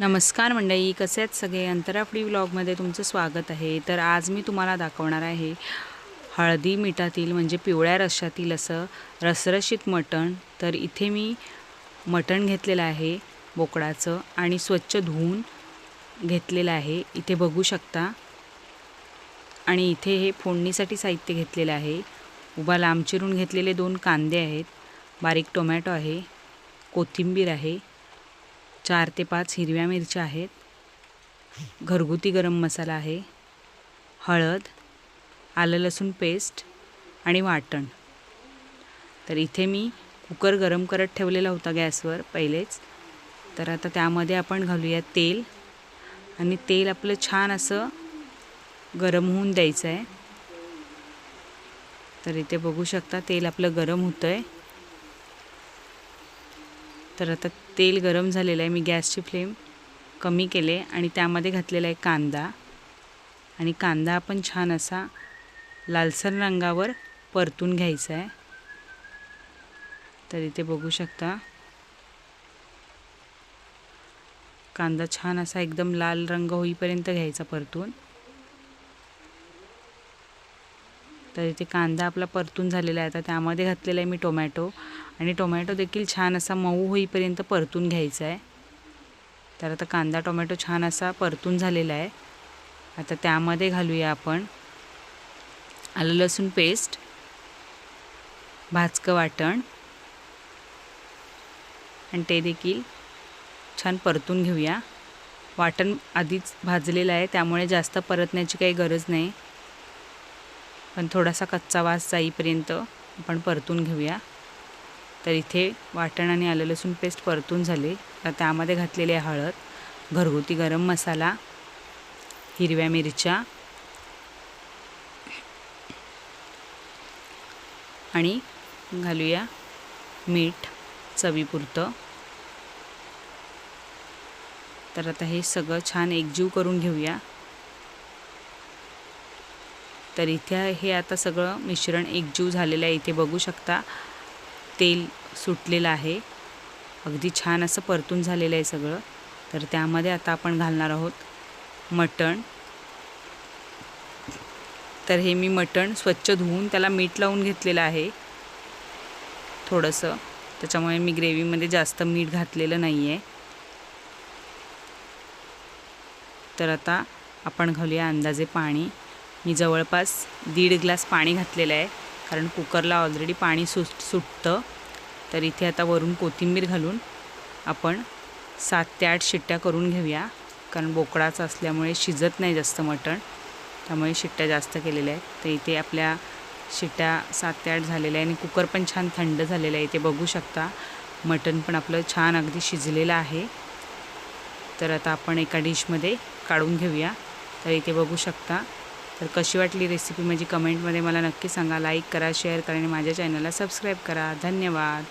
नमस्कार मंडळी कसे आहेत सगळे? अंतराफडी व्लॉगमध्ये तुमचं स्वागत आहे. तर आज मी तुम्हाला दाखवणार आहे हळदी मिठातील म्हणजे पिवळ्या रश्शातील असं रसरशीत मटण. तर इथे मी मटण घेतलेलं आहे बोकडाचं आणि स्वच्छ धुवून घेतलेलं आहे. इथे बघू शकता. आणि इथे हे फोडणीसाठी साहित्य घेतलेलं आहे. उभा लांब चिरून घेतलेले दोन कांदे आहेत. बारीक टोमॅटो आहे. कोथिंबीर आहे. चार ते पाच हिरव्या मिरच्या आहेत. घरगुती गरम मसाला आहे. हळद आलं लसूण पेस्ट आणि वाटण. तर इथे मी कुकर गरम करत ठेवलेला होता गॅसवर पहिलेच. तर आता त्यामध्ये आपण घालूया तेल. आणि तेल आपलं छान असं गरम होऊन द्यायचं आहे तर इथे बघू शकता तेल आपलं गरम होतं आहे तर आता तेल गरम झालेलं आहे. मी गॅसची फ्लेम कमी केले आणि त्यामध्ये घातलेला आहे कांदा. आणि कांदा आपण छान असा लालसर रंगावर परतून घ्यायचा आहे. तर इथे बघू शकता. कांदा छान असा एकदम लाल रंग होईपर्यंत घ्यायचा परतून. तर इथे कांदा आपला परतून झालेला आहे. आता त्यामध्ये घातलेला आहे मी टोमॅटो. आणि टोमॅटो देखील छान असा मऊ होईपर्यंत परतून घ्यायचा आहे. तर आता कांदा टोमॅटो छान असा परतून झालेला आहे. आता त्यामध्ये घालूया आपण आलं लसूण पेस्ट भाजकं वाटण आणि ते देखील छान परतून घेऊया. वाटण आधीच भाजलेलं आहे त्यामुळे जास्त परतण्याची काही गरज नाही. पण थोडासा कच्चा वास जाईपर्यंत आपण परतून घेऊया. तर इथे वाटण आणि आलं लसूण पेस्ट परतून झाले. तर त्यामध्ये घातलेली आहे हळद घरगुती गरम मसाला हिरव्या मिरच्या आणि घालूया मीठ चवीपुरतं. तर आता हे सगळं छान एकजीव करून घेऊया. तर इथे हे आता सगळं मिश्रण एकजीव झालेलं आहे इथे बघू शकता. तेल सुटलेलं आहे. अगदी छान असं परतून झालेलं आहे सगळं. तर त्यामध्ये आता आपण घालणार आहोत मटण. तर हे मी मटण स्वच्छ धुवून त्याला मीठ लावून घेतलेलं आहे. थोडंसं. त्याच्यामुळे मी ग्रेव्हीमध्ये जास्त मीठ घातलेलं नाही आहे तर आता आपण घालूया अंदाजे पाणी. मी जवळपास दीड ग्लास पाणी घातलेलं आहे कारण कुकरला ऑलरेडी पाणी सुट सुटतं. तर इथे आता वरून कोथिंबीर घालून आपण सात ते आठ शिट्ट्या करून घेऊया कारण बोकडाचं असल्यामुळे शिजत नाही जास्त मटण. त्यामुळे शिट्ट्या जास्त केलेल्या आहेत. तर इथे आपल्या शिट्ट्या सात ते आठ झालेल्या आहे आणि कुकर पण छान थंड झालेलं आहे. इथे बघू शकता मटण पण आपलं छान अगदी शिजलेलं आहे. तर आता आपण एका डिशमध्ये काढून घेऊया. तर इथे बघू शकता तर कशी वाटली रेसिपी माझी कमेंटमध्ये मला नक्की सांगा. लाईक करा शेअर करा आणि माझ्या चॅनलला सबस्क्राईब करा. धन्यवाद.